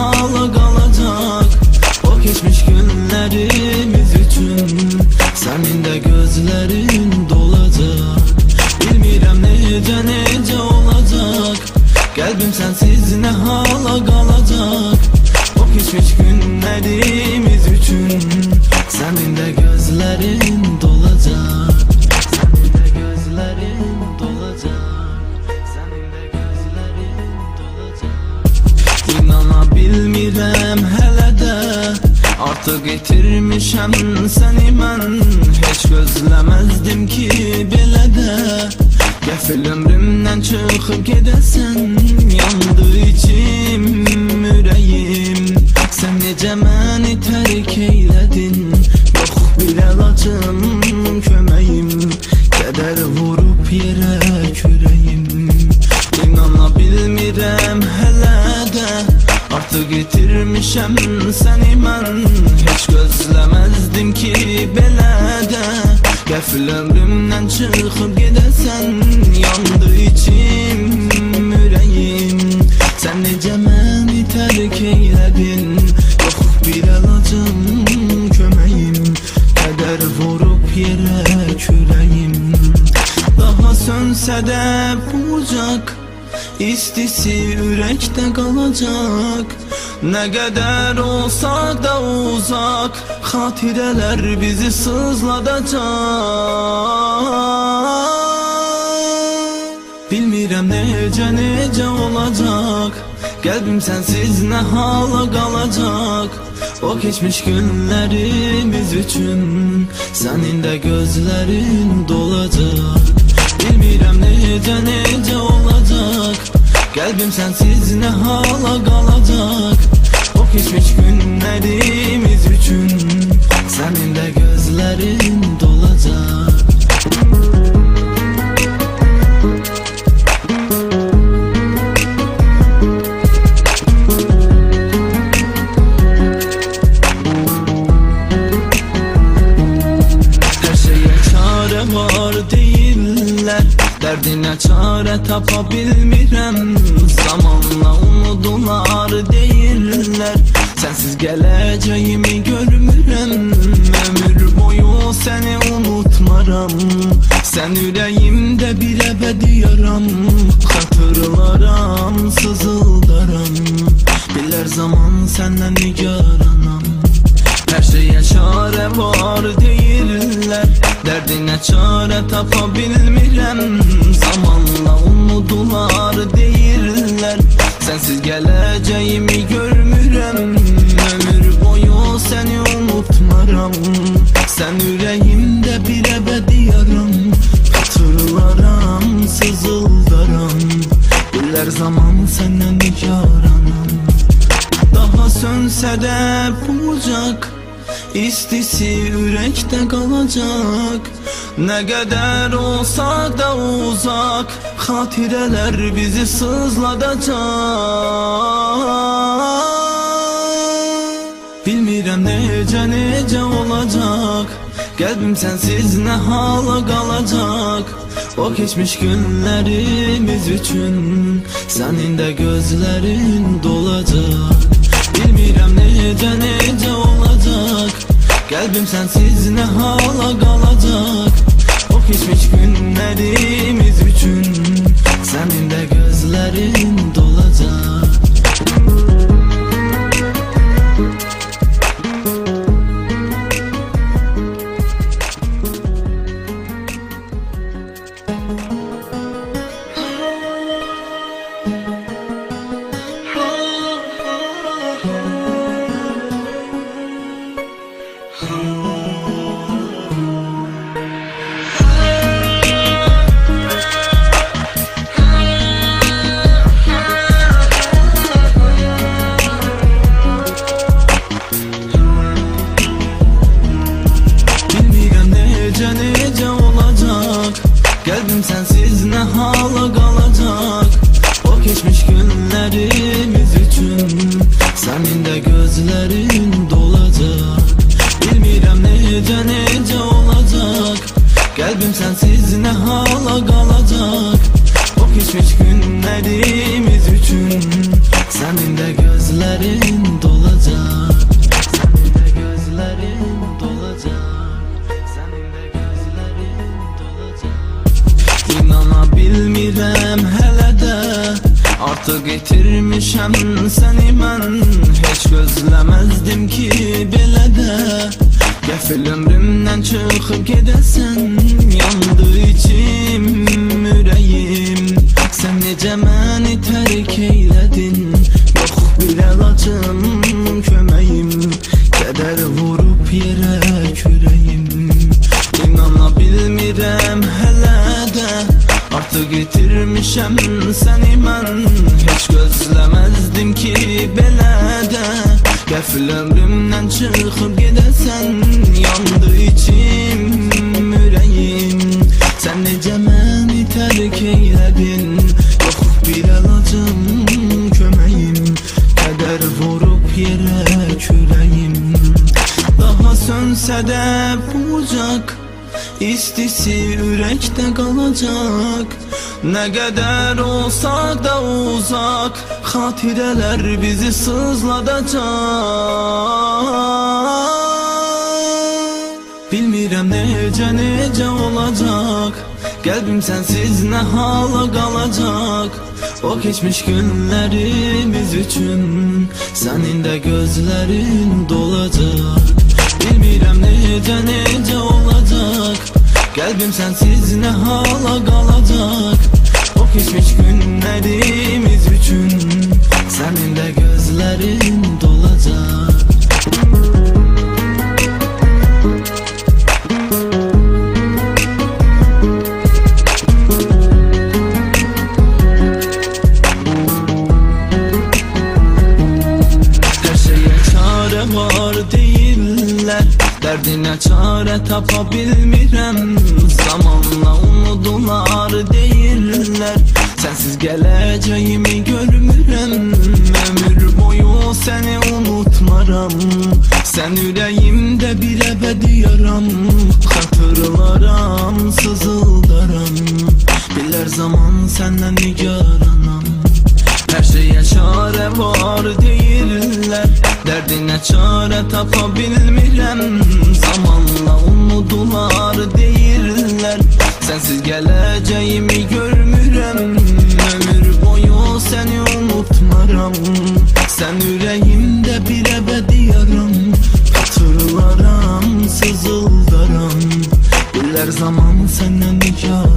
Hala kalacak. O geçmiş günlerimiz için Senin de gözlerin dolacak. Bilmirəm necə necə olacak. Kalbim sensiz ne hala kalacak. O geçmiş günlerimiz için Senin de gözlerin dolacak bilmirəm hələ də Artıq itirmişəm səni mən Heç gözləməzdim ki belə də Qəfil ömrümdən çıxıb gedəsən Yandı içim, ürəyim Sən necə məni tərk eylədin Yox bir əlacım, köməyim Kədər vurub yerə kürəyim İnana bilmirəm hələ də Artıq itirmişəm səni mən Heç gözləməzdim ki belə də Qəfil ömrümdən çıxıb gedəsən Yandı içim, ürəyim Sən necə məni tərk eylədin Yox bir əlacım, köməyim Qədər vurub yerə kürəyim Daha sönsə də bucaq İstisi ürəkdə qalacaq Nə qədər olsa da uzaq Xatirələr bizi sızladacaq Bilmirəm necə necə olacaq Qəlbim sənsiz nə hala qalacaq O keçmiş günlərimiz üçün Sənin də gözlərin dolacaq Bilmirəm necə necə olacaq Qəlbim sənsiz nə hala qalacaq O keçmiş günlərimiz üçün Sənin də gözlərin dolacaq Her şeye çare var değiller Derdine çare tapabilmirəm Zamanla unudular değiller. Sensiz geleceğimi görmürəm Ömür boyu seni unutmaram. Sen yüreğimde bir ebedi yaram. Hatırlaram, sızıldaram. Bilər zaman senden nigaranam her şeye çare var değiller. Derdine çare tapabilmirəm Zamanla unudular değiller. Sensiz geleceğimi görmürəm Ömür boyu seni unutmaram. Sen yüreğimde bir ebedi yaram Hatırlaram, sızıldaram. Bilər zaman senden nigaranam daha sönsə də bucaq İstisi ürəkdə qalacaq Nə qədər olsa da uzaq Xatirələr bizi sızladacaq Bilmirəm necə necə olacaq Qəlbim sənsiz nə hala qalacaq O keçmiş günlərimiz üçün Sənin də gözlərin dolacaq Bilmirəm necə necə olacaq Qəlbim sənsiz nə hala qalacaq O keçmiş günlərimiz üçün Sənin də gözlərin bilmirəm səni mən Heç gözləməzdim ki belə də Qəfil ömrümdən çıxıb gedəsən Yandı içim, ürəyim Sən necə məni tərk eylədin Yox bir əlacım, köməyim Kədər vurub yerə kürəyim İnana bilmirəm hələ də Artıq itirmişəm səni mən Heç gözləməzdim Qəfil ömrümdən çıxıb gedəsən Yandı içim, ürəyim Sən necə məni tərk eylədin Yox bir əlacım, köməyim Kədər vurub yerə kürəyim Daha sönsə də bucaq İstisi ürəkdə qalacaq Nə qədər olsa da uzaq Xatirələr bizi sızladacaq Bilmirəm necə necə olacaq Qəlbim sənsiz nə hala qalacaq O keçmiş günlərimiz üçün Sənin də gözlərin dolacaq Bilmirəm necə necə olacaq Qəlbim sənsiz nə hala qalacaq O keçmiş günlərimiz üçün Sənin də gözlərin dolacaq Umudular değiller. Sensiz geleceğimi görmürəm Ömür boyu seni unutmaram. Sen yüreğimde bir ebedi yaram Hatırlaram sızıldaram Bilər zaman senden Sensiz geleceğimi görmürəm Ömür boyu seni unutmaram. Sen yüreğimde bir ebedi yaram Hatırlaram sızıldaram Bilər zaman senden nikar